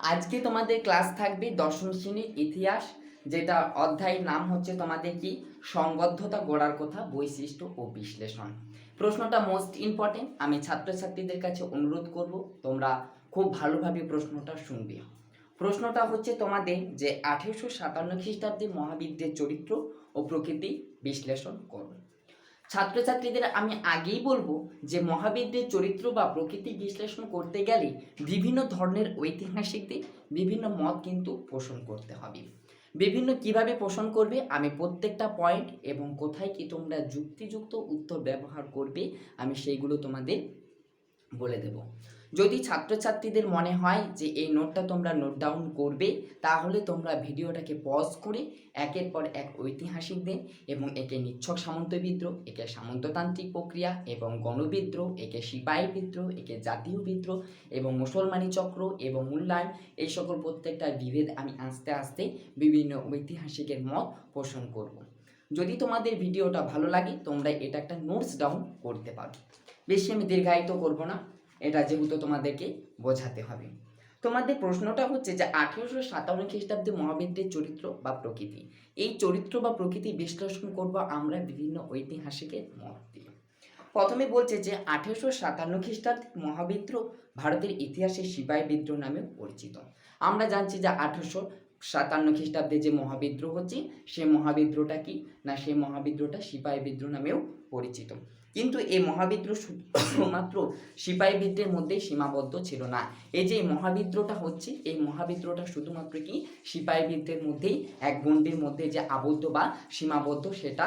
আজকে তোমাদের ক্লাস থাকবে দশম শ্রেণির ইতিহাস, যেটা অধ্যায়ের নাম হচ্ছে তোমাদের কি? সংবদ্ধতা গড়ার কথা, বৈশিষ্ট্য ও বিশ্লেষণ। প্রশ্নটা মোস্ট ইম্পর্টেন্ট আমি ছাত্রছাত্রীদের কাছে অনুরোধ করব, তোমরা খুব ভালোভাবে প্রশ্নটা শুনবে। প্রশ্নটা হচ্ছে তোমাদের যে আঠেরোশো সাতান্ন খ্রিস্টাব্দে মহাবিদ্যের চরিত্র ও প্রকৃতি বিশ্লেষণ করবে ছাত্রছাত্রীদের আমি আগেই বলব যে মহাবিদ্যের চরিত্র বা প্রকৃতি বিশ্লেষণ করতে গেলে বিভিন্ন ধরনের ঐতিহাসিকদের বিভিন্ন মত কিন্তু পোষণ করতে হবে। বিভিন্ন কীভাবে পোষণ করবে, আমি প্রত্যেকটা পয়েন্ট এবং কোথায় কি তোমরা যুক্তিযুক্ত উত্তর ব্যবহার করবে, আমি সেইগুলো তোমাদের বলে দেব। যদি ছাত্রছাত্রীদের মনে হয় যে এই নোটটা তোমরা নোট ডাউন করবে, তাহলে তোমরা ভিডিওটাকে পজ করে একের পর এক ঐতিহাসিক দিন এবং একে নিচ্ছক সামন্ত বিদ্রোহ, একে সামন্ততান্ত্রিক প্রক্রিয়া এবং গণবিদ্রোহ, একে সিপাহী বিদ্রোহ, একে জাতীয় বিদ্রোহ এবং মুসলমানি চক্র এবং মূল্যায়ন, এই সকল প্রত্যেকটা বিভেদ আমি আস্তে আস্তে বিভিন্ন ঐতিহাসিকের মত পোষণ করব। যদি তোমাদের ভিডিওটা ভালো লাগে, তোমরা এটা একটা নোটস ডাউন করতে পারো বেশি আমি দীর্ঘায়িত করব না এটা যেহেতু তোমাদেরকে বোঝাতে হবে। তোমাদের প্রশ্নটা হচ্ছে যে আঠেরোশো সাতান্ন খ্রিস্টাব্দে মহাবিদ্যের চরিত্র বা প্রকৃতি। এই চরিত্র বা প্রকৃতি বিশ্লেষণ করব আমরা বিভিন্ন ঐতিহাসিকের মত দিয়ে প্রথমে বলছে যে আঠেরোশো সাতান্ন খ্রিস্টাব্দে মহাবিদ্র ভারতের ইতিহাসে সিপাহী বিদ্রোহ নামে পরিচিত। আমরা জানছি যে আঠেরোশো সাতান্ন খ্রিস্টাব্দে যে মহাবিদ্রোহ হচ্ছে, সে মহাবিদ্রোহটা কি? না সেই মহাবিদ্রোহটা সিপাহী বিদ্রোহ নামেও পরিচিত। কিন্তু এই মহাবিদ্রোহ শুধুমাত্র সিপাহী বিদ্রোহের মধ্যেই সীমাবদ্ধ ছিল না। এই যে মহাবিদ্রোহটা হচ্ছে, এই মহাবিদ্রোহটা শুধুমাত্র কি সিপাহী বিদ্রোহের মধ্যেই, এক গণ্ডির মধ্যে যে আবদ্ধ বা সীমাবদ্ধ সেটা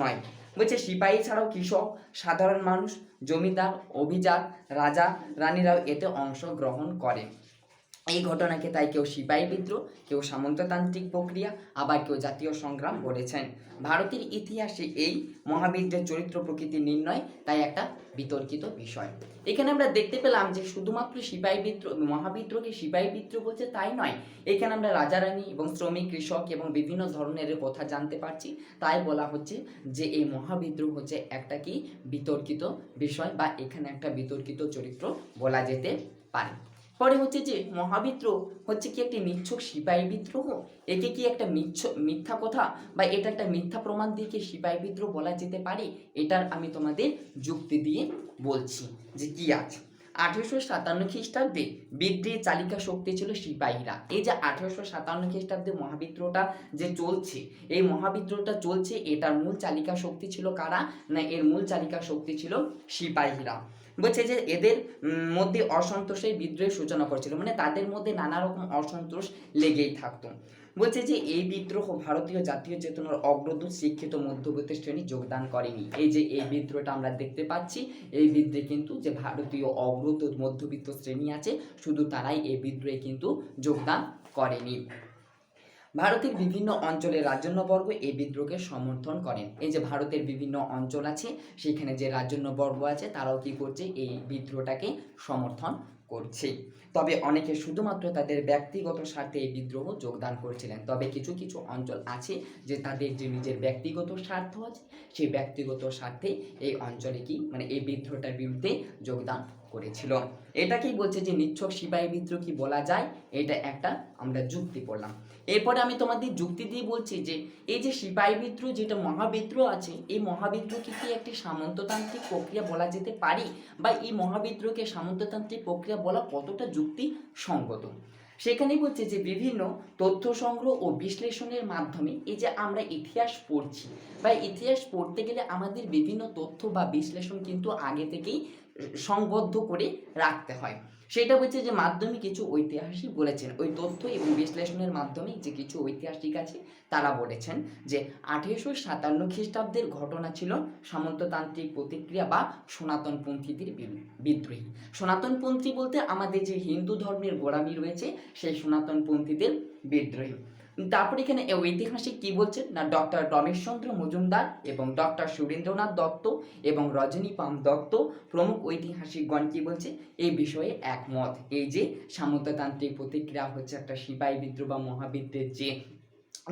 নয়। বলছে, সিপাহী ছাড়াও কৃষক, সাধারণ মানুষ, জমিদার, অভিজাত, রাজা, রানীরাও এতে অংশগ্রহণ করে। এই ঘটনাকে তাই কেউ সিপাহী বিদ্রোহ, কেউ সামন্ততান্ত্রিক প্রক্রিয়া, আবার কেউ জাতীয় সংগ্রাম বলেছেন ভারতের ইতিহাসে এই মহাবিদ্রের চরিত্র প্রকৃতি নির্ণয় তাই একটা বিতর্কিত বিষয়। এখানে আমরা দেখতে পেলাম যে শুধুমাত্র সিপাহী বিদ্রোহ, মহাবিদ্রোহকে সিপাহী বিদ্রোহ বলছে তাই নয়, এখানে আমরা রাজা রানী এবং শ্রমিক, কৃষক এবং বিভিন্ন ধরনের কথা জানতে পারছি। তাই বলা হচ্ছে যে এই মহাবিদ্রোহ হচ্ছে একটা কি বিতর্কিত বিষয় বা এখানে একটা বিতর্কিত চরিত্র বলা যেতে পারে। পরে হচ্ছে যে মহাবিদ্রোহ, হচ্ছে কি একটি নিচ্ছক সিপাহী বিদ্রোহ? একে কি একটা মিচ্ছ মিথ্যা কথা বা এটা একটা মিথ্যা প্রমাণ দিয়ে কি সিপাহী বিদ্রোহ বলা যেতে পারে? এটার আমি তোমাদের যুক্তি দিয়ে বলছি যে কি আছে। আঠেরোশো সাতান্ন খ্রিস্টাব্দে বিদ্রোহের চালিকা শক্তি ছিল সিপাহীরা। এই যে আঠেরোশো সাতান্ন খ্রিস্টাব্দে মহাবিদ্রোহটা যে চলছে, এই মহাবিদ্রোহটা চলছে, এটার মূল চালিকা শক্তি ছিল কারা? না, এর মূল চালিকা শক্তি ছিল সিপাহীরা। বলছে যে এদের মধ্যে অসন্তোষের বিদ্রোহের সূচনা করেছিল। মানে তাদের মধ্যে নানা রকম অসন্তোষ লেগেই থাকতো। বলছে যে এই বিদ্রোহ ভারতীয় জাতীয় চেতনার অগ্রদূত শিক্ষিত মধ্যবিত্ত শ্রেণি যোগদান করেনি। এই যে এই বিদ্রোহটা আমরা দেখতে পাচ্ছি, এই বিদ্রোহে কিন্তু যে ভারতীয় অগ্রদূত মধ্যবিত্ত শ্রেণি আছে, শুধু তারাই এই বিদ্রোহে কিন্তু যোগদান করেনি। ভারতের বিভিন্ন অঞ্চলের রাজন্যবর্গ এই বিদ্রোহকে সমর্থন করেন। এই যে ভারতের বিভিন্ন অঞ্চল আছে, সেখানে যে রাজন্যবর্গ আছে, তারাও কি করছে, এই বিদ্রোহটাকে সমর্থন করছে। তবে অনেকে শুধুমাত্র তাদের ব্যক্তিগত স্বার্থে এই বিদ্রোহ যোগদান করেছিলেন। তবে কিছু কিছু অঞ্চল আছে যে তাদের যে নিজের ব্যক্তিগত স্বার্থ আছে, সেই ব্যক্তিগত স্বার্থে এই অঞ্চলে কি মানে এই বিদ্রোহটার বিরুদ্ধে যোগদান করেছিল। এটাকেই বলছে যে নিচ্ছক সিপাহী বিদ্রোহ কি বলা যায়? এটা একটা আমরা যুক্তি পড়লাম। এরপরে আমি তোমাদের যুক্তি দিয়ে বলছি যে এই যে সিপাহী বিদ্রোহ, যেটা মহাবিদ্রোহ আছে, এই মহাবিদ্রোহকে কি একটি সামন্ততান্ত্রিক প্রক্রিয়া বলা যেতে পারে? বা এই মহাবিদ্রোহকে সামন্ততান্ত্রিক প্রক্রিয়া বলা কতটা যুক্তি সঙ্গত সেখানে বলছে যে বিভিন্ন তথ্য সংগ্রহ ও বিশ্লেষণের মাধ্যমে এই যে আমরা ইতিহাস পড়ছি, বা ইতিহাস পড়তে গেলে আমাদের বিভিন্ন তথ্য বা বিশ্লেষণ কিন্তু আগে থেকেই সংবদ্ধ করে রাখতে হয়। সেটা হচ্ছে যে মাধ্যমে কিছু ঐতিহাসিক বলেছেন। ওই তথ্য এবং বিশ্লেষণের মাধ্যমে যে কিছু ঐতিহাসিক আছে, তারা বলেছেন যে আঠেরোশো সাতান্ন খ্রিস্টাব্দের ঘটনা ছিল সামন্ততান্ত্রিক প্রতিক্রিয়া বা সনাতনপন্থীদের বিদ্রোহী। সনাতনপন্থী বলতে আমাদের যে হিন্দু ধর্মের গোড়ামি রয়েছে, সেই সনাতনপন্থীদের বিদ্রোহী। তারপর এখানে ঐতিহাসিক কি বলছেন? না ডক্টর রমেশচন্দ্র মজুমদার এবং ডক্টর সুরেন্দ্রনাথ দত্ত এবং রজনী পাম দত্ত প্রমুখ ঐতিহাসিকগণ কি বলছে? এই বিষয়ে একমত। এই যে সামন্ততান্ত্রিক প্রতিক্রিয়া হচ্ছে একটা সিপাহী বিদ্রোহ বা মহাবিদ্রের যে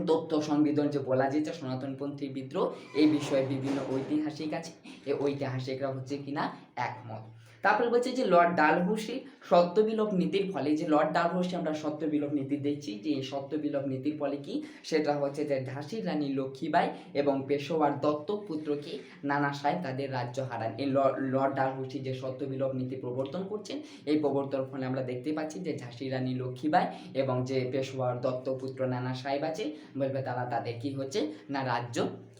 তথ্য সংবিধান যে বলা যেতে সনাতনপন্থী বিদ্রোহ, এই বিষয়ে বিভিন্ন ঐতিহাসিক আছে। এই ঐতিহাসিকরা হচ্ছে কিনা? একমত। তারপরে বলছে যে লর্ড ডালহৌসি সত্যবিলোপ নীতির ফলে, যে লর্ড ডালহৌসি আমরা সত্যবিলোপ নীতি দেখছি, যে এই সত্যবিলোপ নীতির ফলে কি? সেটা হচ্ছে যে ঝাঁসির রানী লক্ষ্মীবাই এবং পেশোয়ার দত্তক পুত্রকে নানা সাহেব তাদের রাজ্য হারান। এই লর্ড ডালহৌসি যে সত্যবিলোপ নীতি প্রবর্তন করছেন, এই প্রবর্তন ফলে আমরা দেখতে পাচ্ছি যে ঝাঁসির রানী লক্ষ্মীবাই এবং যে পেশোয়ার দত্ত পুত্র নানা সাহেব আছে, বলবে তারা তাদের কি হচ্ছে? না রাজ্য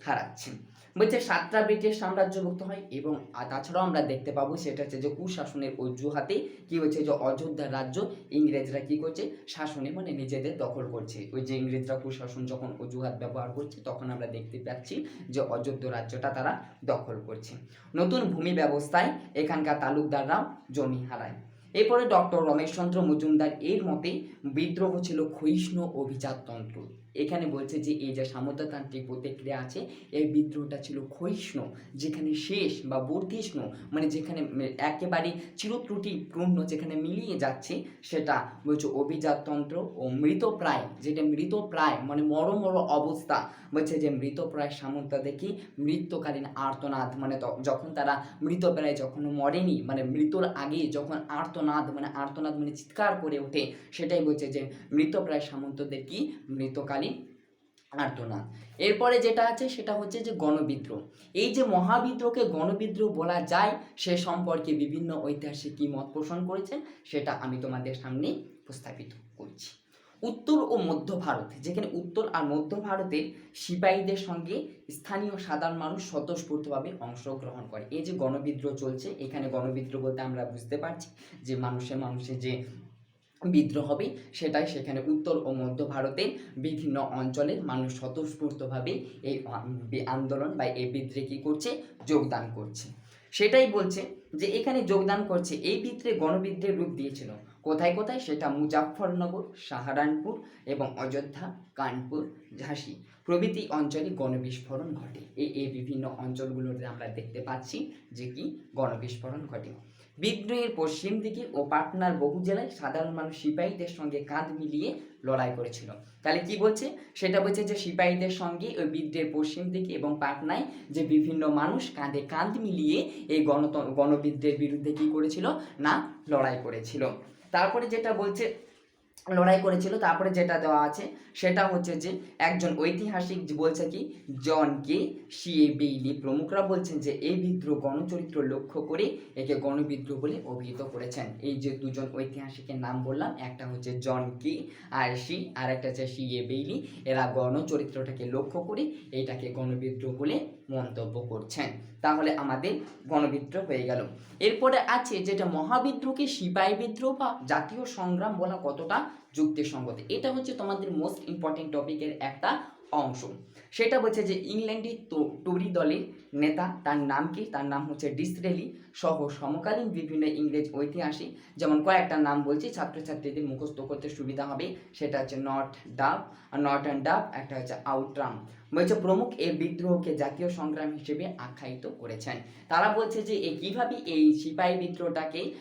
হারাচ্ছেন। বলছে সাতটা ব্রিটিশ সাম্রাজ্যভুক্ত হয় এবং তাছাড়াও আমরা দেখতে পাবো সেটা হচ্ছে যে কুশাসনের অজুহাতে কি হচ্ছে যে অযোধ্যার রাজ্য ইংরেজরা কি করছে? শাসনে মানে নিজেদের দখল করছে। ওই যে ইংরেজরা কুশাসন যখন অজুহাত ব্যবহার করছে, তখন আমরা দেখতে পাচ্ছি যে অযোধ্যা রাজ্যটা তারা দখল করছে। নতুন ভূমি ব্যবস্থায় এখানকার তালুকদাররাও জমি হারায়। এরপরে ডক্টর রমেশচন্দ্র মজুমদার এর মতে বিদ্রোহ ছিল ক্ষয়িষ্ণু অভিজাততন্ত্র। এখানে বলছে যে এই যে সামন্ততান্ত্রিক প্রতিক্রিয়া আছে, এই বিদ্রোহটা ছিল ক্ষয়িষ্ণু, যেখানে শেষ বা বর্ধিষ্ণু মানে যেখানে একেবারে চিরত্রুটি পূর্ণ যেখানে মিলিয়ে যাচ্ছে, সেটা বলছে অভিজাততন্ত্র ও মৃতপ্রায়, যেটা মৃতপ্রায় মানে মর মর অবস্থা, বলছে যে মৃতপ্রায় সামন্তদের কি মৃত্যুকালীন আর্তনাদ মানে যখন তারা মৃতপ্রায় যখন মরেনি মানে মৃত্যুর আগে যখন আর্তনাদ মানে আর্তনাদ মানে চিৎকার করে ওঠে, সেটাই বলছে যে মৃতপ্রায় সামন্তদের কি মৃতকালীন আর্তনাদ এরপরে যেটা আছে সেটা হচ্ছে যে গণবিদ্রোহ। এই যে মহাবিদ্রোহকে গণবিদ্রোহ বলা যায়, সে সম্পর্কে বিভিন্ন ঐতিহাসিক কি মত পোষণ করেছেন সেটা আমি তোমাদের সামনে উপস্থাপিত করছি। উত্তর ও মধ্য ভারত, যেখানে উত্তর আর মধ্য ভারতের সিপাহীদের সঙ্গে স্থানীয় সাধারণ মানুষ স্বতঃস্ফূর্তভাবে অংশগ্রহণ করে। এই যে গণবিদ্রোহ চলছে, এখানে গণবিদ্রোহ বলতে আমরা বুঝতে পারছি যে মানুষে মানুষে যে বিদ্রোহ হবে সেটাই সেখানে উত্তর ও মধ্য ভারতের বিভিন্ন অঞ্চলের মানুষ স্বতঃস্ফূর্তভাবে এই আন্দোলন বা এই বিদ্রোহে কী করছে? যোগদান করছে। সেটাই বলছে যে এখানে যোগদান করছে। এই বিদ্রোহে গণবিদ্রোহের রূপ দিয়েছিল। কোথায় কোথায়? সেটা মুজাফফরনগর, সাহারানপুর এবং অযোধ্যা, কানপুর, ঝাঁসি প্রভৃতি অঞ্চলে গণবিস্ফোরণ ঘটে। এই এই বিভিন্ন অঞ্চলগুলোতে আমরা দেখতে পাচ্ছি যে কি গণবিস্ফোরণ ঘটে। বিদ্রোহের পশ্চিম দিকে ও পাটনার বহু জেলায় সাধারণ মানুষ সিপাহীদের সঙ্গে কাঁধ মিলিয়ে লড়াই করেছিল। তাহলে কি বলছে? সেটা বলছে যে সিপাহীদের সঙ্গে ওই বিদ্রোহের পশ্চিম দিকে এবং পাটনায় যে বিভিন্ন মানুষ কাঁধে কাঁধ মিলিয়ে এই গণত, গণবিদ্রোহের বিরুদ্ধে কি করেছিল? না, লড়াই করেছিল। তারপরে যেটা বলছে লড়াই করেছিল, তারপরে যেটা দেওয়া আছে সেটা হচ্ছে যে একজন ঐতিহাসিক বলছে কি, জন কে সিএ বেইলি প্রমুখরা বলছেন যে এই বিদ্রোহ গণচরিত্র লক্ষ্য করে একে গণবিদ্রোহ বলে অভিহিত করেছেন। এই যে দুজন ঐতিহাসিকের নাম বললাম, একটা হচ্ছে জন কে আর সি আর একটা হচ্ছে সিএ বেইলি এরা গণচরিত্রটাকে লক্ষ্য করে এইটাকে গণবিদ্রোহ বলে মন্তব্য করছেন। তাহলে আমাদের গণবিদ্রোহ হয়ে গেল। এরপরে আছে যেটা মহাবিদ্রোহকে সিপাহী বিদ্রোহ বা জাতীয় সংগ্রাম বলা কতটা যুক্তিসঙ্গত। এটা হচ্ছে তোমাদের মোস্ট ইম্পর্টেন্ট টপিকের একটা অংশ। সেটা বলছে যে ইংল্যান্ডের তো- টরি দলের নেতা, তার নাম কি? তার নাম হচ্ছে ডিসরেলি সহ সমকালীন বিভিন্ন ইংরেজ ঐতিহাসিক। যেমন কয়েকটা নাম বলছি, ছাত্রছাত্রীদের মুখস্থ করতে সুবিধা হবে। সেটা হচ্ছে নট ডাব। আর নট অ্যান্ড ডাব, একটা হচ্ছে আউটরাম। বলছে প্রমুখ এই বিদ্রোহকে জাতীয় সংগ্রাম হিসেবে আখ্যায়িত করেছেন। তারা বলছে যে এই কীভাবে এই সিপাহী বিদ্রোহটাকে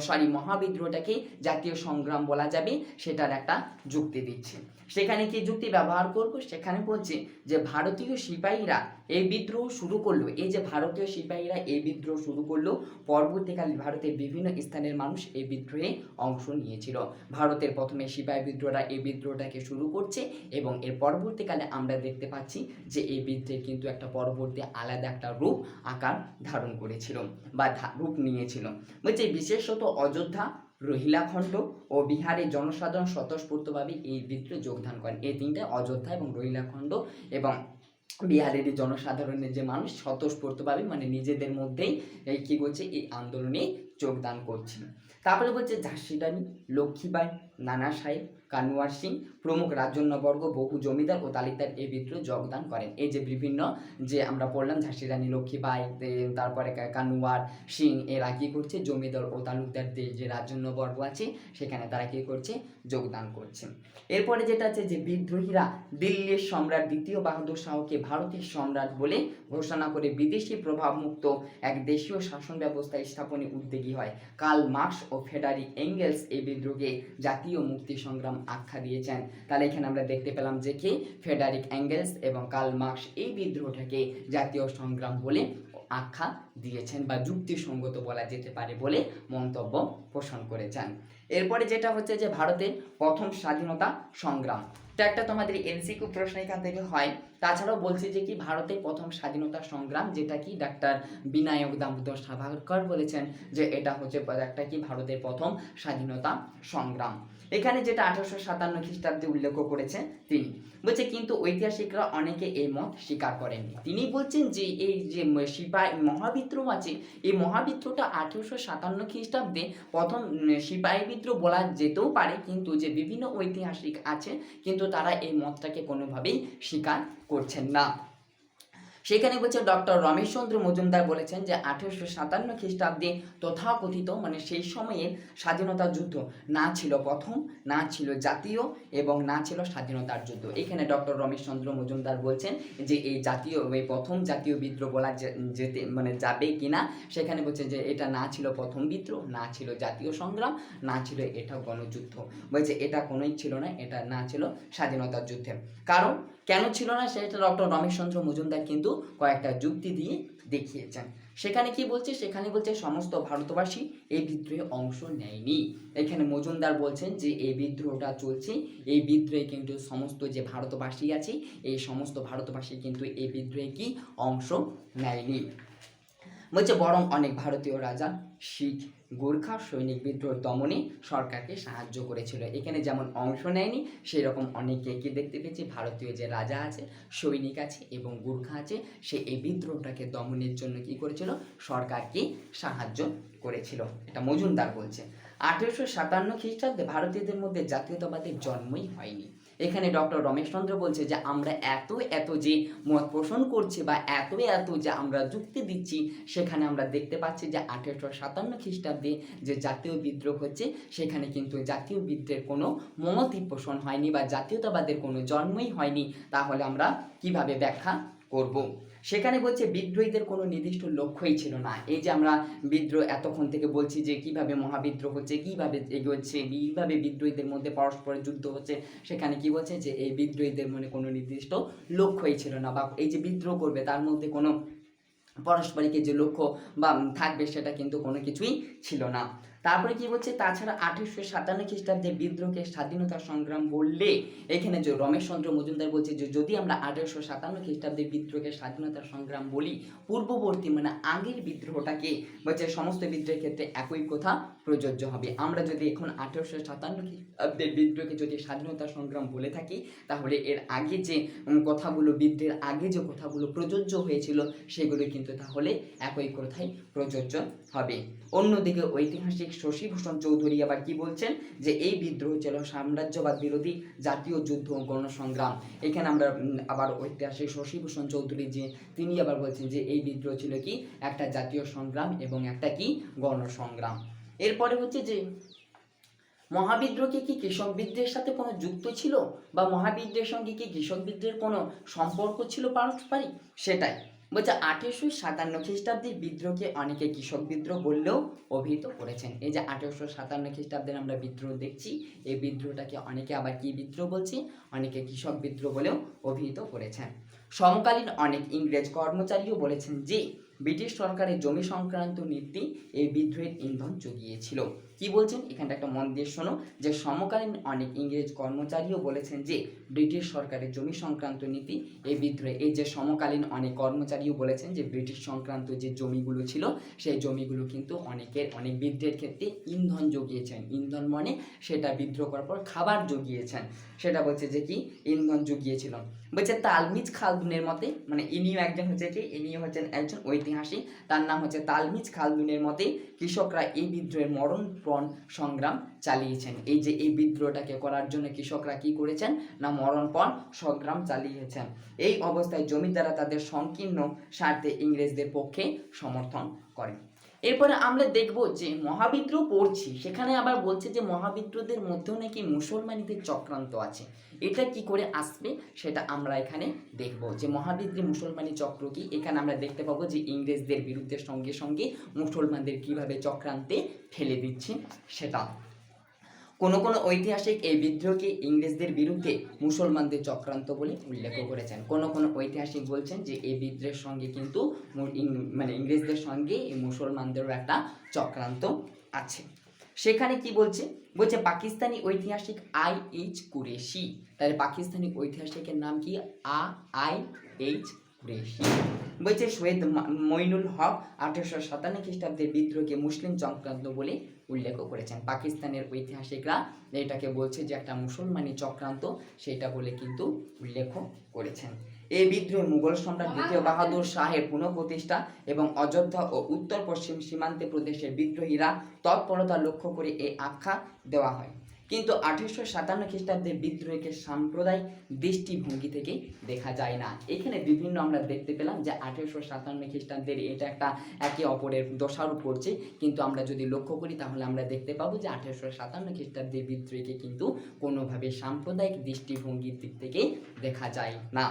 সরি মহাবিদ্রোহটাকে জাতীয় সংগ্রাম বলা যাবে, সেটার একটা যুক্তি দিচ্ছে। সেখানে কি যুক্তি ব্যবহার করব? সেখানে বলছে যে ভারতীয় সিপাহীরা এই বিদ্রোহ শুরু করল, এই যে ভারতীয় সিপাহীরা এই বিদ্রোহ শুরু করল, পরবর্তীকালে ভারতের বিভিন্ন স্থানের মানুষ এই বিদ্রোহে অংশ নিয়েছিল। ভারতের প্রথমে সিপাহী বিদ্রোহরা এই বিদ্রোহটাকে শুরু করছে এবং এর পরবর্তীকালে আমরা দেখতে পাচ্ছি যে এই বিদ্রোহে কিন্তু একটা পরবর্তী আলাদা একটা রূপ আকার ধারণ করেছিল বা রূপ নিয়েছিল। বলছে বিশেষত অযোধ্যা রোহিলাখণ্ড ও বিহারের জনসাধারণ স্বতঃস্ফূর্তভাবে এই বিদ্রোহে যোগদান করেন। এই তিনটে অযোধ্যা এবং রোহিলাখণ্ড এবং বিহারের জনসাধারণের যে মানুষ স্বতঃস্ফূর্তভাবে মানে নিজেদের মধ্যেই এই কী করছে এই আন্দোলনে। যোগদান করছে তারপরে বলছে ঝাঁসি রানী লক্ষ্মীবাই, নানা সাহেব কানওয়ার সিং, প্রমুখ রাজন্যবর্গ, বহু জমিদার ও তালিকার এই বিদ্রোহে যোগদান করেন। এই যে বিভিন্ন যে আমরা পড়লাম ঝাঁসি রানী লক্ষ্মীবাই তারপরে কা- কানওয়ার সিং, এরা কী করছে? জমিদার ও তালুকদারদের যে রাজন্যবর্গ আছে, সেখানে তারা কী করছে? যোগদান করছে। এরপরে যেটা আছে যে বিদ্রোহীরা দিল্লির সম্রাট, দ্বিতীয় বাহাদুর শাহকে ভারতের সম্রাট বলে ঘোষণা করে বিদেশি প্রভাবমুক্ত এক দেশীয় শাসন ব্যবস্থা স্থাপনে উদ্যোগী হয়। কার্ল মার্কস ও ফেডারি এঙ্গেলস এই বিদ্রোহকে জাতীয় মুক্তি সংগ্রাম আখ্যা দিয়েছেন। তাহলে এখানে আমরা দেখতে পেলাম যে কি? ফেডারিক অ্যাঙ্গেলস এবং কার্ল মার্কস এই বিদ্রোহটাকে জাতীয় সংগ্রাম বলে আখ্যা দিয়েছেন বা যুক্তিসঙ্গত বলা যেতে পারে বলে মন্তব্য পোষণ করেছেন। এরপরে যেটা হচ্ছে যে ভারতের প্রথম স্বাধীনতা সংগ্রাম। তো একটা তোমাদের এনসিকিউ প্রশ্ন এখান থেকে হয়, তাছাড়াও বলছি যে কি ভারতের প্রথম স্বাধীনতা সংগ্রাম যেটা কি ডাক্তার বিনায়ক দামোদর সাভারকর বলেছেন যে এটা হচ্ছে একটা কি ভারতের প্রথম স্বাধীনতা সংগ্রাম। এখানে যেটা আঠারোশো সাতান্ন খ্রিস্টাব্দে উল্লেখ করেছেন তিনি। বলছে, কিন্তু ঐতিহাসিকরা অনেকে এই মত স্বীকার করেননি। তিনি বলছেন যে, এই যে সিপাই মহাবিদ্রোহ আছে, এই মহাবিদ্রোহটা আঠেরোশো সাতান্ন খ্রিস্টাব্দে প্রথম সিপাহী বিদ্রোহ বলা যেতেও পারে, কিন্তু যে বিভিন্ন ঐতিহাসিক আছে, কিন্তু তারা এই মতটাকে কোনোভাবেই স্বীকার করছেন না। সেখানে বলছে ডক্টর রমেশচন্দ্র মজুমদার বলেছেন যে আঠেরোশো সাতান্ন খ্রিস্টাব্দে তথাকথিত মানে সেই সময়ের স্বাধীনতা যুদ্ধ। না ছিল প্রথম, না ছিল জাতীয় এবং না ছিল স্বাধীনতার যুদ্ধ। এখানে ডক্টর রমেশচন্দ্র মজুমদার বলছেন যে এই জাতীয়, এই প্রথম জাতীয় বিদ্রোহ বলা যেতে মানে যাবে কিনা, সেখানে বলছে যে এটা না ছিল প্রথম বিদ্রোহ, না ছিল জাতীয় সংগ্রাম, না ছিল এটা গণযুদ্ধ। বলছে এটা কোনোই ছিল না, এটা না ছিল স্বাধীনতার যুদ্ধে। কারণ কেন ছিল না? সেটা ডক্টর রমেশচন্দ্র মজুমদার কিন্তু কয়েকটা যুক্তি দিয়ে দেখিয়েছেন। সেখানে কি বলছে? সেখানে বলছে, সমস্ত ভারতবাসী এই বিদ্রোহে অংশ নেয়নি। এখানে মজুমদার বলছেন যে এই বিদ্রোহটা চলছে। এই বিদ্রোহে কিন্তু সমস্ত যে ভারতবাসী আছে এই সমস্ত ভারতবাসী কিন্তু এই বিদ্রোহে কি অংশ নেয়নি? বলছে, বরং অনেক ভারতীয় রাজা, শিখ, গোর্খা, সৈনিক বিদ্রোহ, দমনে সরকারকে সাহায্য করেছিল। এখানে যেমন অংশ নেয়নি সেই রকম অনেকে কি দেখতে পেয়েছি? ভারতীয় যে রাজা আছে, সৈনিক আছে এবং গোর্খা আছে, সে এই বিদ্রোহটাকে দমনের জন্য কি করেছিল? সরকারকে সাহায্য করেছিল। এটা মজুমদার বলছে। আঠেরোশো সাতান্ন খ্রিস্টাব্দে ভারতীয়দের মধ্যে জাতীয়তাবাদের জন্মই হয়নি। এখানে ডক্টর রমেশচন্দ্র বলছে যে, আমরা এত এত যে মত পোষণ করছি বা এত এত যে আমরা যুক্তি দিচ্ছি, সেখানে আমরা দেখতে পাচ্ছি যে আঠেরোশো সাতান্ন খ্রিস্টাব্দে যে জাতীয় বিদ্রোহ হচ্ছে, সেখানে কিন্তু জাতীয় বিদ্রোহের কোনো মতই পোষণ হয়নি বা জাতীয়তাবাদের কোনো জন্মই হয়নি। তাহলে আমরা কীভাবে ব্যাখ্যা করব? সেখানে বলছে বিদ্রোহীদের কোনো নির্দিষ্ট লক্ষ্যই ছিল না। এই যে আমরা বিদ্রোহ এতক্ষণ থেকে বলছি যে কীভাবে মহাবিদ্রোহ হচ্ছে, কীভাবে এগোচ্ছে, কীভাবে বিদ্রোহীদের মধ্যে পরস্পরের যুদ্ধ হচ্ছে, সেখানে কি বলছে যে এই বিদ্রোহীদের মনে কোনো নির্দিষ্ট লক্ষ্যই ছিল না বা এই যে বিদ্রোহ করবে তার মধ্যে কোনো পারস্পরিকের যে লক্ষ্য বা থাকবে সেটা কিন্তু কোনো কিছুই ছিল না। তারপরে কি বলছে? তাছাড়া আঠেরোশো সাতান্ন খ্রিস্টাব্দে বিদ্রোহকে স্বাধীনতা সংগ্রাম বললে এখানে যে রমেশচন্দ্র মজুমদার বলছে যে যদি আমরা আঠেরোশো সাতান্ন খ্রিস্টাব্দে বিদ্রোহকে স্বাধীনতা সংগ্রাম বলি, পূর্ববর্তী মানে আগের বিদ্রোহটাকে বলছে সমস্ত বিদ্রোহের ক্ষেত্রে একই কথা প্রযোজ্য হবে। আমরা যদি এখন আঠেরোশো সাতান্ন খ্রিস্টাব্দের বিদ্রোহকে যদি স্বাধীনতা সংগ্রাম বলে থাকি, তাহলে এর আগে যে কথাগুলো, বিদ্রোহের আগে যে কথাগুলো প্রযোজ্য হয়েছিল, সেগুলো কিন্তু তাহলে একই কথাই প্রযোজ্য হবে। অন্যদিকে ঐতিহাসিক শশীভূষণ চৌধুরী আবার কি বলছেন? যে এই বিদ্রোহ ছিল সাম্রাজ্যবাদ বিরোধী জাতীয় যুদ্ধ গণসংগ্রাম। এখানে আমরা আবার ঐতিহাসিক শশীভূষণ চৌধুরী যে, তিনি আবার বলছেন যে এই বিদ্রোহ ছিল কি? একটা জাতীয় সংগ্রাম এবং একটা কি? গণসংগ্রাম। এরপরে হচ্ছে যে, মহাবিদ্রোহকে কি কৃষক বিদ্রোহের সাথে কোনো যুক্ত ছিল? বা মহাবিদ্রোহের সঙ্গে কি কৃষক বিদ্রোহের কোনো সম্পর্ক ছিল পারস্পরিক? সেটাই। বলছে, আঠেরোশো সাতান্ন খ্রিস্টাব্দের বিদ্রোহকে অনেকে কৃষক বিদ্রোহ বললেও অভিহিত করেছেন। এই যে আঠেরোশো সাতান্ন খ্রিস্টাব্দের আমরা বিদ্রোহ দেখছি, এই বিদ্রোহটাকে অনেকে আবার কি বিদ্রোহ বলছে? অনেকে কৃষক বিদ্রোহ বলেও অভিহিত করেছেন। সমকালীন অনেক ইংরেজ কর্মচারীও বলেছেন যে, ব্রিটিশ সরকারের জমি সংক্রান্ত নীতি এই বিদ্রোহের ইন্ধন জুগিয়েছিল। কি বলছেন? এখানটা একটা মন দিয়ে শোনো যে সমকালীন অনেক ইংরেজ কর্মচারীও বলেছেন যে ব্রিটিশ সরকারের জমি সংক্রান্ত নীতি এই বিদ্রোহে, এই যে সমকালীন অনেক কর্মচারীও বলেছেন যে ব্রিটিশ সংক্রান্ত যে জমিগুলো ছিল, সেই জমিগুলো কিন্তু অনেকের অনেক বিদ্রোহের ক্ষেত্রে ইন্ধন জুগিয়েছেন। ইন্ধন মানে সেটা বিদ্রোহ করার পর খাবার জুগিয়েছেন। সেটা বলছে যে কি? ইন্ধন জুগিয়েছিল। বলছে তালমিজ খালদুনের মতে মানে ইনিও একজন হচ্ছে কি? ইনিও হচ্ছেন একজন ঐতিহাসিক। তার নাম হচ্ছে তালমিজ খালদুনের মতে, কৃষকরা এই বিদ্রোহের মরণপণ সংগ্রাম চালিয়েছেন। এই যে এই বিদ্রোহটাকে করার জন্য কৃষকরা কি করেছেন? না মরণপণ সংগ্রাম চালিয়েছেন। এই অবস্থায় জমিদাররা তাদের সংকীর্ণ স্বার্থে ইংরেজদের পক্ষে সমর্থন করেন। এরপরে আমরা দেখব যে মহাবিদ্রোহ পড়ছি। সেখানে আবার বলছে যে মহাবিদ্রোহদের মধ্যেও নাকি মুসলমানিদের চক্রান্ত আছে। এটা কি করে আসবে সেটা আমরা এখানে দেখব যে মহাবিদ্রোহ মুসলমানি চক্র কি? এখানে আমরা দেখতে পাবো যে ইংরেজদের বিরুদ্ধে সঙ্গে সঙ্গে মুসলমানদের কীভাবে চক্রান্তে ফেলে দিচ্ছে সেটা। কোনো কোনো ঐতিহাসিক এই বিদ্রোহকে ইংরেজদের বিরুদ্ধে মুসলমানদের চক্রান্ত বলে উল্লেখ করেছেন। কোনো কোনো ঐতিহাসিক বলছেন যে এই বিদ্রোহের সঙ্গে কিন্তু মানে ইংরেজদের সঙ্গে এই মুসলমানদেরও একটা চক্রান্ত আছে। সেখানে কি বলছে? বলছে পাকিস্তানি ঐতিহাসিক আই এইচ কুরেশি। তাহলে পাকিস্তানি ঐতিহাসিকের নাম কি? আ আই এইচ বলছে সৈয়দ মইনুল হক আঠারোশো সাতান্ন খ্রিস্টাব্দের বিদ্রোহকে মুসলিম চক্রান্ত বলে উল্লেখ করেছেন। পাকিস্তানের ঐতিহাসিকরা এটাকে বলছে যে একটা মুসলমানি চক্রান্ত, সেটা বলে কিন্তু উল্লেখ করেছেন। এই বিদ্রোহে মুঘল সম্রাট দ্বিতীয় বাহাদুর শাহের পুনঃপ্রতিষ্ঠা এবং অযোধ্যা ও উত্তর পশ্চিম সীমান্তে প্রদেশের বিদ্রোহীরা তৎপরতা লক্ষ্য করে এই আখ্যা দেওয়া হয়। কিন্তু আঠেরোশো সাতান্ন খ্রিস্টাব্দে বিদ্রোহীকে সাম্প্রদায়িক দৃষ্টিভঙ্গি থেকে দেখা যায় না। এখানে বিভিন্ন আমরা দেখতে পেলাম যে আঠেরোশো সাতান্ন খ্রিস্টাব্দের এটা একটা একে অপরের দোষারোপ করছে। কিন্তু আমরা যদি লক্ষ্য করি, তাহলে আমরা দেখতে পাবো যে আঠেরোশো সাতান্ন খ্রিস্টাব্দের বিদ্রোহীকে কিন্তু কোনোভাবে সাম্প্রদায়িক দৃষ্টিভঙ্গির দিক থেকে দেখা যায় না।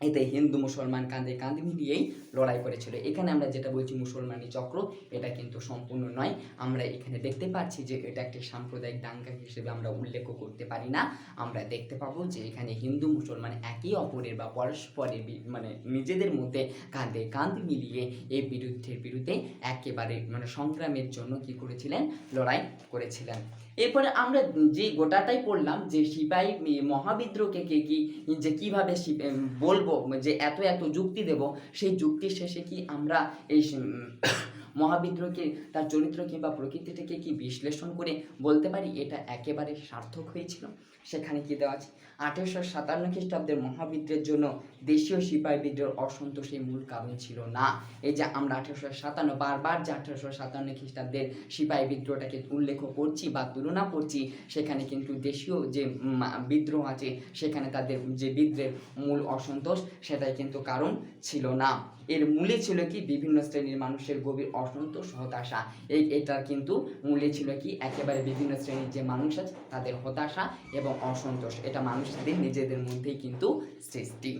এতে হিন্দু, মুসলমান কাঁধে কাঁধ মিলিয়েই লড়াই করেছিল। এখানে আমরা যেটা বলছি মুসলমানি চক্র, এটা কিন্তু সম্পূর্ণ নয়। আমরা এখানে দেখতে পাচ্ছি যে এটা একটি সাম্প্রদায়িক দাঙ্গা হিসেবে আমরা উল্লেখ করতে পারি না। আমরা দেখতে পাবো যে এখানে হিন্দু, মুসলমান একে অপরের বা পরস্পরের মানে নিজেদের মধ্যে কাঁধে কাঁধ মিলিয়ে এই বিরুদ্ধের বিরুদ্ধে একেবারে মানে সংগ্রামের জন্য কি করেছিলেন? লড়াই করেছিলেন। এরপরে আমরা যে গোটাটাই পড়লাম, যে সিপাহী মহাবিদ্রোহকে কে কি, যে কীভাবে বলব, যে এত এত যুক্তি দেব, সেই যুক্তির শেষে কি আমরা এই মহাবিদ্রোহকে, তার চরিত্র কিংবা প্রকৃতিটাকে কি বিশ্লেষণ করে বলতে পারি? এটা একেবারে সার্থক হয়েছিল। সেখানে কি দেওয়া আছে? আঠেরোশো সাতান্ন খ্রিস্টাব্দের মহাবিদ্রোহের জন্য দেশীয় সিপাহী বিদ্রোহ অসন্তোষের মূল কারণ ছিল না। এই যে আমরা আঠেরোশো সাতান্ন, বারবার যে আঠেরোশো সাতান্ন খ্রিস্টাব্দের সিপাহী বিদ্রোহটাকে উল্লেখ করছি বা তুলনা করছি, সেখানে কিন্তু দেশীয় যে বিদ্রোহ আছে, সেখানে তাদের যে বিদ্রোহের মূল অসন্তোষ, সেটাই কিন্তু কারণ ছিল না। এর মূলে ছিল কি? বিভিন্ন শ্রেণির মানুষের গভীর অসন্তোষ হতাশা। এই এটা কিন্তু মূলে ছিল কি? একেবারে বিভিন্ন শ্রেণির যে মানুষ আছে, তাদের হতাশা এবং অসন্তোষ। এটা মানুষদের, নিজেদের মধ্যেই কিন্তু সৃষ্টি।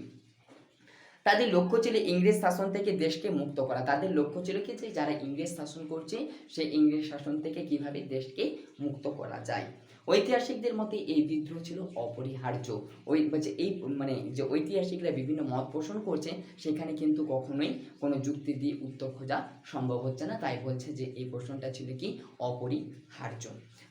তাদের লক্ষ্য ছিল ইংরেজ শাসন থেকে দেশকে মুক্ত করা। তাদের লক্ষ্য ছিল কি? যে যারা ইংরেজ শাসন করছে সেই ইংরেজ শাসন থেকে কীভাবে দেশকে মুক্ত করা যায়? ঐতিহাসিকদের মতে এই বিদ্রোহ ছিল অপরিহার্য। ওই যে এই মানে যে ঐতিহাসিকরা বিভিন্ন মত পোষণ করছে, সেখানে কিন্তু কখনোই কোনো যুক্তি দিয়ে উত্তর খোঁজা সম্ভব হচ্ছে না। তাই বলছে যে এই প্রশ্নটা ছিল কি অপরিহার্য।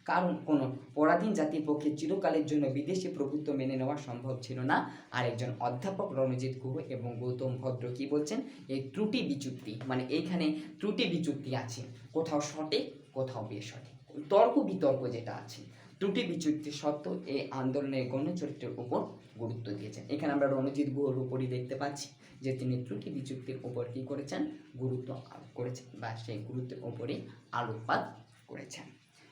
কারণ কোনো পরাধীন জাতির পক্ষে চিরকালের জন্য বিদেশি প্রভুত্ব মেনে নেওয়া সম্ভব ছিল না। আরেকজন অধ্যাপক রণজিৎ গুহ এবং গৌতম ভদ্র কি বলছেন? এই ত্রুটি বিচ্যুতি মানে এইখানে ত্রুটি বিচ্যুতি আছে। কোথাও সঠিক, কোথাও বেসঠিক। তর্ক বিতর্ক যেটা আছে। ত্রুটি বিচ্যুতি সত্ত্বেও এই আন্দোলনের গণচরিত্রের উপর গুরুত্ব দিয়েছেন। এখানে আমরা রণজিৎ গুহর উপরই দেখতে পাচ্ছি যে তিনি ত্রুটি বিচ্যুতির উপর কী করেছেন? গুরুত্ব আরোপ করেছেন বা সেই গুরুত্বের উপরই আলোকপাত করেছেন।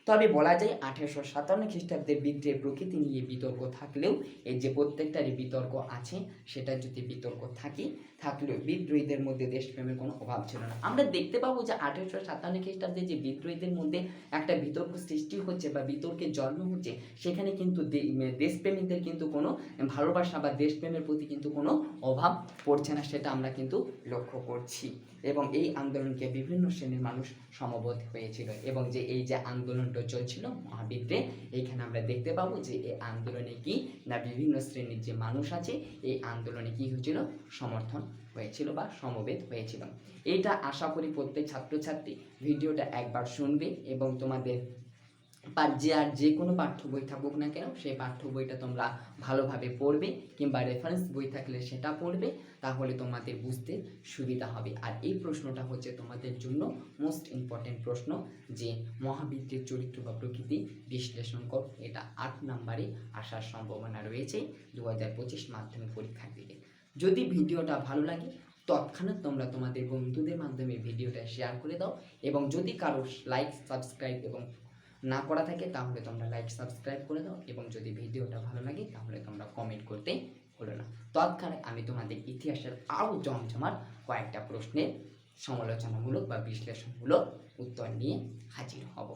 তবে বলা যায় আঠেরোশো সাতান্ন খ্রিস্টাব্দের বিদ্রোহের প্রকৃতি নিয়ে বিতর্ক থাকলেও এই যে প্রত্যেকটারই বিতর্ক আছে সেটা যদি বিতর্ক থাকে, থাকলেও বিদ্রোহীদের মধ্যে দেশপ্রেমের কোনো অভাব ছিল না। আমরা দেখতে পাবো যে আঠেরোশো সাতান্ন খ্রিস্টাব্দে যে বিদ্রোহীদের মধ্যে একটা বিতর্ক সৃষ্টি হচ্ছে বা বিতর্কের জন্ম হচ্ছে, সেখানে কিন্তু দে- মে- দেশপ্রেমিকদের কিন্তু কোনো ভালোবাসা বা দেশপ্রেমের প্রতি কিন্তু কোনো অভাব পড়ছে না, সেটা আমরা কিন্তু লক্ষ্য করছি। এবং এই আন্দোলনকে বিভিন্ন শ্রেণির মানুষ সমবেত হয়েছিল এবং যে এই যে আন্দোলনটা চলছিল মহাবিদ্রে এখানে আমরা দেখতে পাবো যে এই আন্দোলনে কি না বিভিন্ন শ্রেণির যে মানুষ আছে, এই আন্দোলনে কি হয়েছিল? সমর্থন হয়েছিল বা সমবেত হয়েছিল। এটা আশা করি প্রত্যেক ছাত্রছাত্রী ভিডিওটা একবার শুনবে এবং তোমাদের বা যে আর যে কোনো পাঠ্য বই থাকুক না কেন, সেই পাঠ্য বইটা তোমরা ভালোভাবে পড়বে কিংবা রেফারেন্স বই থাকলে সেটা পড়বে, তাহলে তোমাদের বুঝতে সুবিধা হবে। আর এই প্রশ্নটা হচ্ছে তোমাদের জন্য মোস্ট ইম্পর্টেন্ট প্রশ্ন যে মহাবিদ্যের চরিত্র বা প্রকৃতি বিশ্লেষণ কর। এটা আট নাম্বারে আসার সম্ভাবনা রয়েছে দু হাজার পঁচিশ মাধ্যমিক পরীক্ষার দিকে। যদি ভিডিওটা ভালো লাগে, তৎক্ষণাৎ তোমরা তোমাদের বন্ধুদের মাধ্যমে ভিডিওটা শেয়ার করে দাও এবং যদি কারও লাইক সাবস্ক্রাইব এবং না করা থাকে, তাহলে তোমরা লাইক সাবস্ক্রাইব করে দাও এবং যদি ভিডিওটা ভালো লাগে, তাহলে তোমরা কমেন্ট করতে ভুলো না। তৎক্ষণে আমি তোমাদের ইতিহাসের আরও জমজমার কয়েকটা প্রশ্নের সমালোচনামূলক বা বিশ্লেষণমূলক উত্তর নিয়ে হাজির হব।